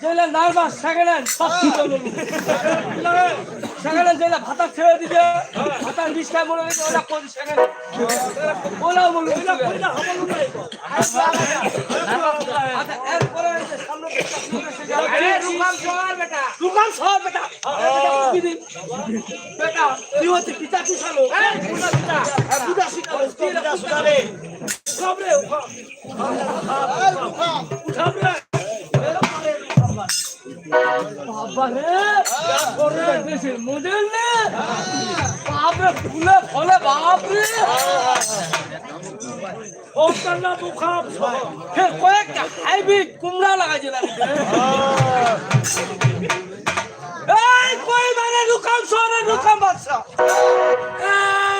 যেগুলা nervous second hand second hand যেগুলা ভাতা ছেড়ে দিতে ভাতার বিষটা মনে হয়েছে ওরা কোন সেকেন্ড ওলাও মনে আচ্ছা এরপরে বেটা। তুই হচ্ছে পিতা এই পুরা হে কয়েকটা হাইব্রিড কুমড়া লাগাইছে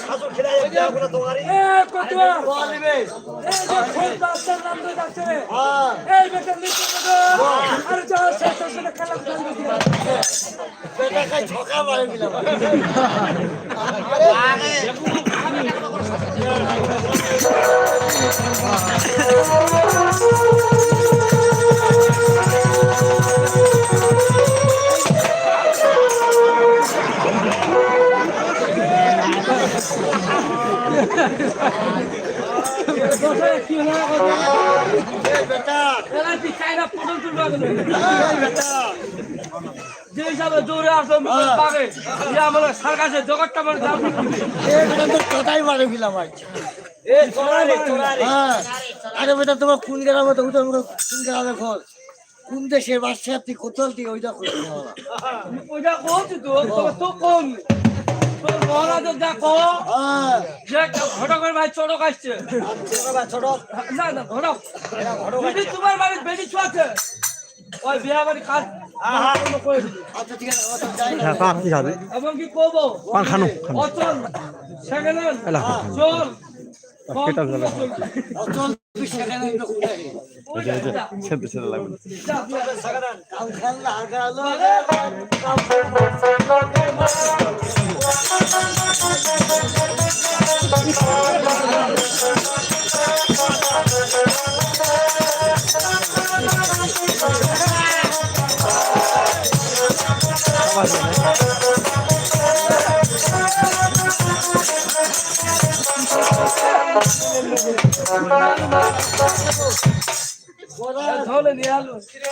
এই যে এত উঠতে উঠি এই সময় ফুটটা উঠিছে এ কতুয়াল এই যে ফোন ডাক্তার নাম ধরে ডাকছে। এই বেটা নিচে বেটা আর যা শেষ শেষ খেলা কি ইয়া মানে মানে হ্যাঁ আরে বেটা তোমার কোন কোন কোন তুই কোথাও তুই ওইটা করতে ওইটা তো কম তোর মহারাজ যা হ্যাঁ ভাই চড়ক আসছে না ঘটক তোমার বাড়ির বেটি ছুয়াছে ওই বিয়া বাড়ি কাজ। আচ্ছা ঠিক আছে। হ্যাঁ পান খাবে এবং কি করব? পান খানো অচল সেকেন্ড। চল। কেটা যাবে? অচল আয়। ছেড়ে ছেড়ে লাগবে। কাম খেল না আগালো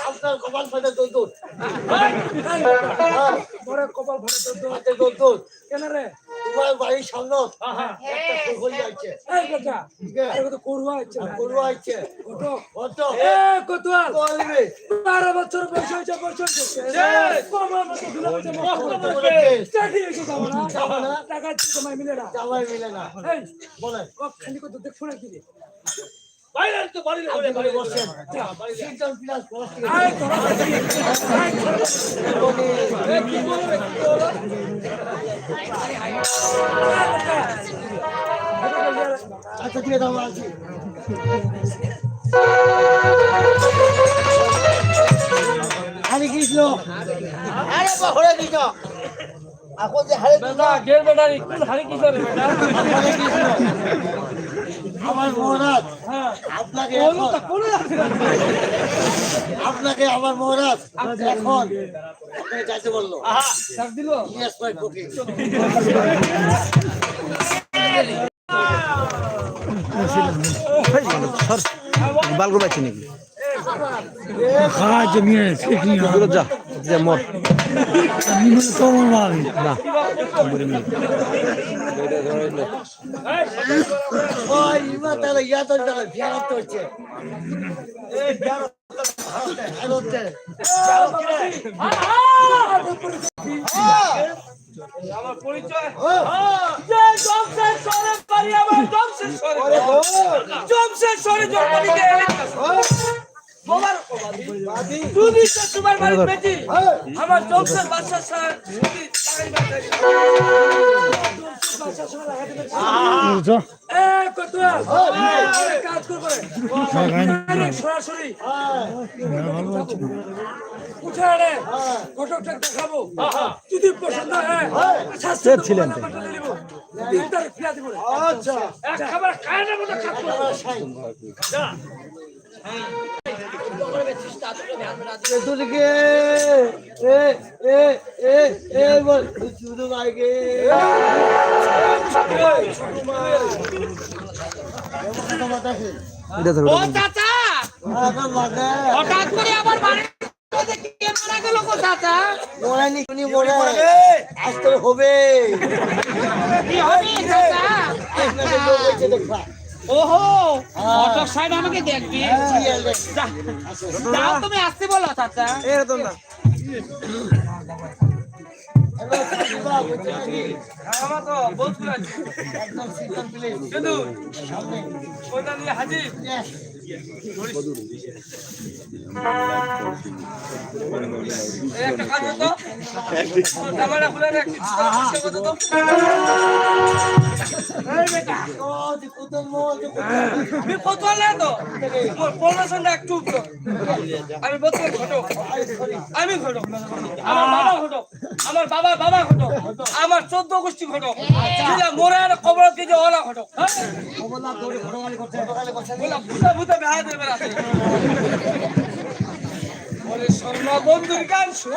আপনার কপাল ফাটে দুধ দুধ। পরে কপাল ফটো তো তো হাতে দুধ দুধ। কেন রে? তোমার বাড়ির সামনে একটা কুকুরি আছে। এই বেটা আরে তো আছে। না আছে। ওটো কত এ কতুয়াল? বলবে বারো বছর বয়স হয়েছে বছর হয়েছে। কমার মতো দুলা বছর মস্ত করে বড় হয়েছে যাব না যাব না। টাকা তোমায় মিলে না। জামাই মিলে না। এই বলে ও খালি কত দেখছ না কি রে? বলবে আচ্ছা ঠিক হরে কৃষ্ণ। আরে হরে কৃষ্ণ। এখন যে হরে কৃষ্ণ? হরে কৃষ্ণ। আমার মহারাজ হ্যাঁ আপনাকে আপনাকে আমার মহারাজ এখন আপনাকে যাইতে বলল। ইয়েস মাই কুকিং বালগো পাচ্ছি নাকি? যা যা মর। না। আমার পরিচয় আমার জমশেদ বাদশাহ। স্যার সরাসরি উঠে আনে ঘটকটা দেখাবো যদি পছন্দ হয় ছিলেন বলে পাঠাতে দিব। তিন তারিখ ফিরা দিব রে। একেবারে কায়দার মতো কাজ তোদেরকে এ এ এ এ বল। শুধু মাইকে। ও চাচা! হঠাৎ করে আবার বাড়ির মধ্যে কে মারা গেল গো চাচা? নি কোনি আসতে হবে। কি হবে চাচা? আপনাদের লোক হয়েছে দেখবা। ওহো! অটক সাহেব আমাকে দেখবি? যা, যাও তুমি আসতে বলো চাচা। ওইটা নিয়ে হাজির। একটা কাজ হতো? ক্যামেরা খুলে রে একটু আমি বলতে ঘটো আমি ঘটো আমার বাবা ঘটো আমার বাবা বাবা ঘটো আমার চোদ্দ গোষ্ঠী ঘটো মোরা আর খবর দিয়ে ওলা ঘটো হ্যাঁ? ভূতা ভূতা বেহা দেবে বলে শর্মা বন্ধুর গান শোনো।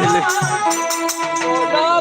দিলে শুনে গেল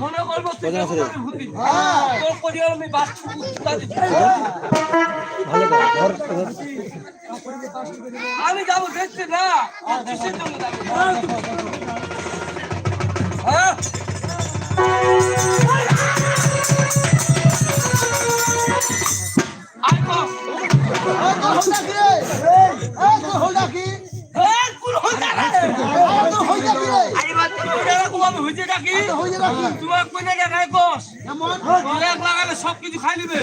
মনে করব তোর পরিবার আমি বাস্তু আমি যাব দেখতে না হ্যাঁ আয় কর। এই, কোন এরকম আমি হইতে ডাকি। তোমার কোনে দেখায় কস? তোর এক লাগালে সব কিছু খাই নিবে।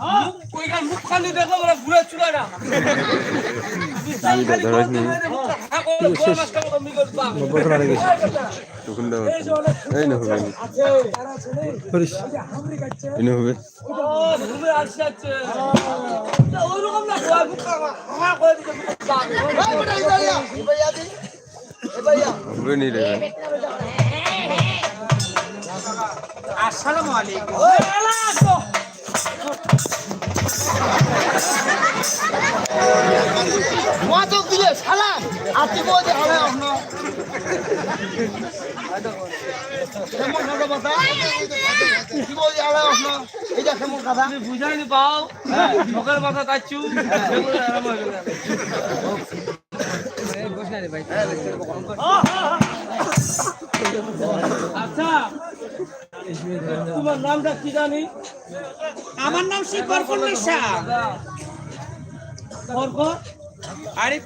মুখ, ওইখান মুখ খালি দেখো, ওরা ঘুরে চুলে না। এই না হবে করিস এই না হবে ও, ঘুরে আসছে, আসছে। তা ওইরকম না, গোয়া মুখ ফাঁকা, ফাঁকা করে দিছে, মুখ পা। হবে নি রে আসসালামু আলাইকুম। মাদক দিলে কথা কথা কি বলতে হবে কথা বুঝাইনি পাও ঢোকের মাথা কাচ্ছু সেগুলো আরাম হয়ে গেল। আচ্ছা। তোমার নামটা কি জানি? আমার নাম কর্ক আরে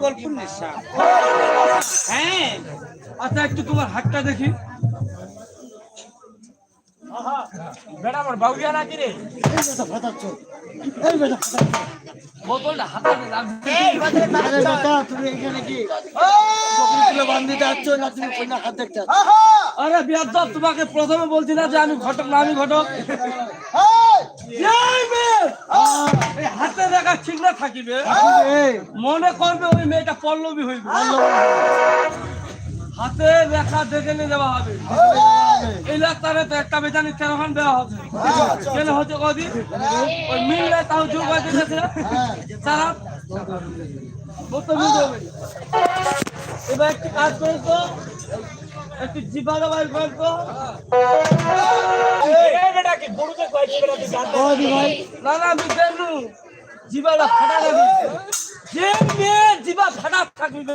হ্যাঁ। আচ্ছা একটু তোমার হাতটা দেখি। বেটা আমার বাউরিয়া নাকি রে? বোতলটা হাতে লাগবে আরে বেটা তুমি এখানে কি? তুলে বান্ধিতে যাচ্ছ না তুমি কন্যা হাত দেখতে আরে তোমাকে প্রথমে বলছি না যে আমি ঘটক না আমি ঘটক। হাতে দেখা ঠিক না থাকিবে। মনে করবে ওই মেয়েটা পল্লবী হইবে। হাতে লেখা দেখে নিয়ে দেওয়া হবে। এই লাস্তারে তো একটা বেজানি দেওয়া হবে। কেন হচ্ছে কদিন ওই মিললে তাও যোগ আছে দেখে তারা মতো মিল হবে। এবার একটু কাজ করে তো। একটু জিবাদা বাইর কর তো। না না আমি জানু জিবাটা ফাটা লাগবে যে মেয়ে জিবা ফাটা থাকবে।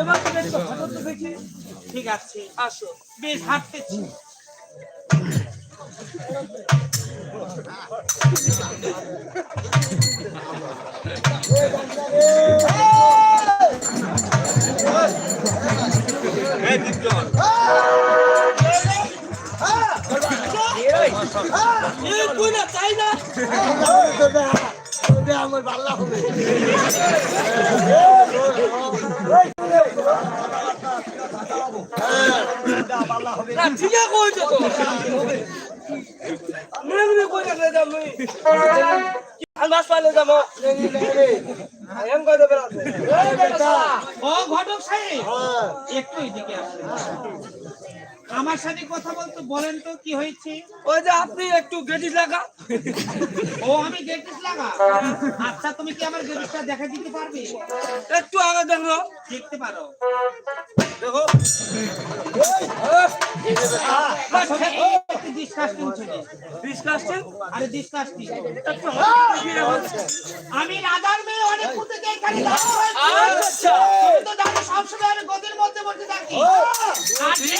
এবার তুমি একটু হাঁটো তো দেখি। ঠিক আছে আসো। বেশ হাঁটতেছি। তুই না আমার ভালো হবে। না ঠিক আছে কইছো তো মেয়ে কই না দাম আমি আলবাস পালে যাব এম কই দেবে রাতে এই বেটা ও ঘটক সাহেব একটু এদিকে আসুন আমার সাথে কথা বলতে বলেন তো কি হয়েছে? ওই যে আপনি একটু গেটি লাগা। ও আমি গেটিস লাগা? আচ্ছা তুমি কি আমার গেটিসটা দেখা দিতে পারবে? একটু আগে দেখো। দেখতে পারো। দেখো। আমি রাজার মেয়ে অনেক এখানে রয়েছি। আচ্ছা। সবসময় আমি গদির মধ্যে বসে থাকি। আর তুমি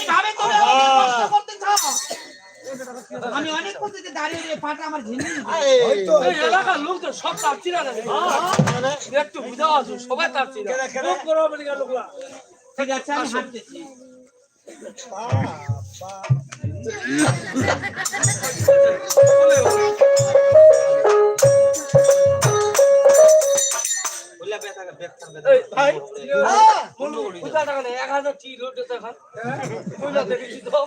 আমি অনেক কুতিতে দাঁড়িয়ে রয়ে পাটা আমার ঝিনি। এই এলাকার লোক তো সব তাপছি না একটু বুঝাও আছো সবাই তাপছি না খুব লোকরা? ঠিক আছে আমি হাঁটতেছি। এই ভাই বন্ধু টাকা নেই এক হাজার টি লোট দেখান বুঝা দেখেছি তো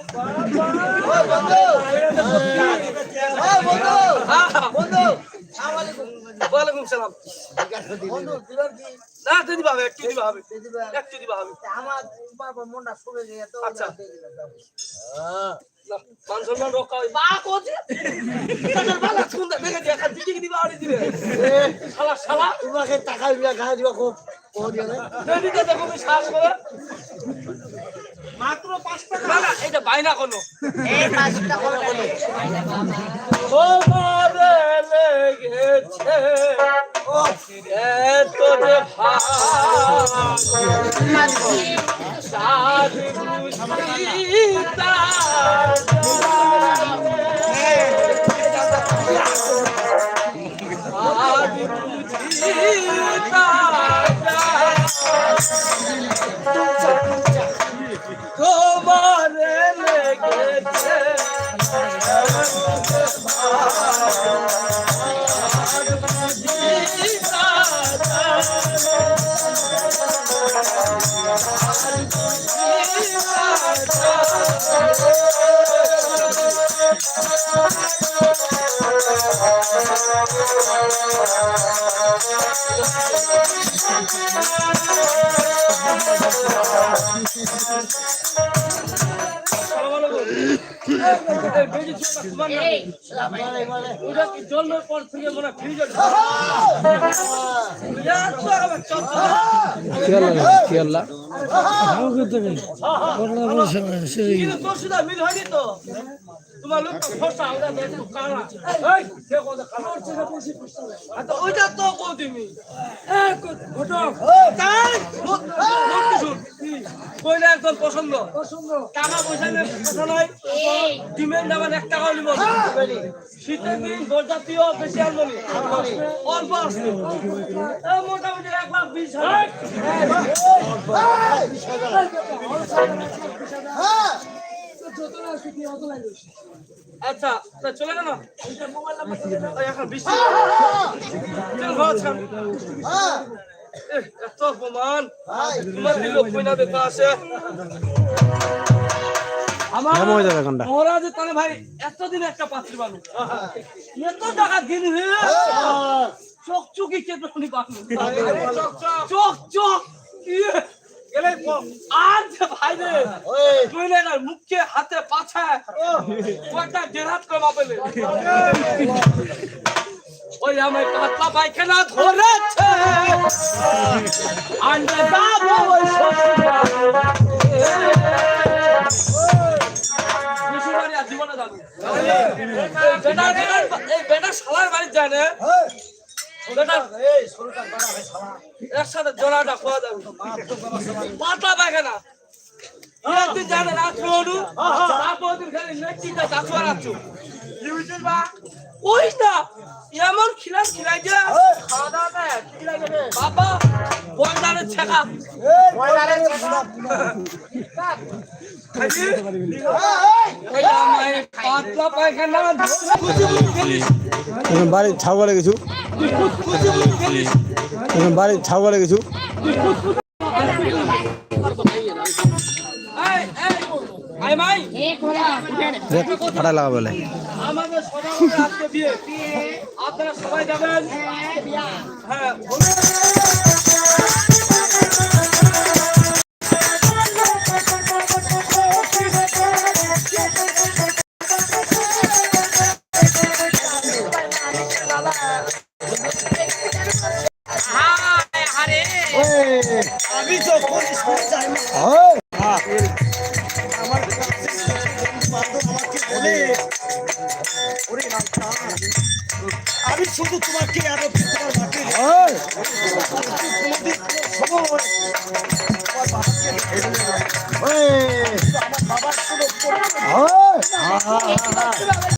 ওয়ালাইকুম সালাম না তো দিবা হবে একটু দিবা হবে একটু দিবা হবে আচ্ছা। মান সম্মান রক্ষা হয়। বা কোচে? তাদের বালা সুন্দর দেখে দিয়ে একটা দিকে দিবা আড়ি দিবে। শালা শালা। তোমাকে টাকা দিলে গায়ে দিবা খুব ও দিয়ে না। এদিকে দেখো তুমি শ্বাস করে। মাত্র পাঁচ টাকা। না না এটা বাইনা কোনো। তোমারে লেগেছে ও এত যে ভাগ। বুঝিতা তোমারে ভালো ভালো জন্মের পর থেকে মনে হয় ফ্রিজে ইয়া, আবার তোমার দেখো এই কথা ওইটা তো কো তুমি ঘটক তাই একদম পছন্দ পছন্দ টাকা পয়সা নিয়ে কথা নয় ডিমেন্ড আমার এক টাকাও নিব। শীতের দিন বরজাতীয় বেশি আনবনি অল্প আসবে মোটামুটি এক লাখ বিশ হাজার আচ্ছা তা চলে গেল? এখন বৃষ্টি। এত অপমান। তোমার দিল কইনা দেখা আছে। আমার মহারাজের তাহলে ভাই এতদিন একটা পাত্রী বানু। এত টাকা দিন হয়ে চোখ চুকি কেটে চোখ চোখ এলে আর যে ভাই রে কইলে না মুখে হাতে পাছায় কয়টা দেড় করে মাপেলে ওই আমার পাতলা পায়খানা ধরেছে। আন্ডা দাবো ওই জীবনে যাবে। এই বেটা বেটা এই বেটা যায় না বেটা এর সাথে জোড়াটা খোয়া যাবে। জানে খালি নেচিটা দাসুয়া রাখছো ওই না এমন খিলাস খিলাই যে খাওয়া দাওয়া না খিলাই দেবে বাবা বয়দারের ছেকা। পাতলা পায়খানা এখন বাড়ি ছাগলে কিছু এখন বাড়ি ছাগলে কিছু ফাটা লাগা বলে। আপনারা সবাই যাবেন। হ্যাঁ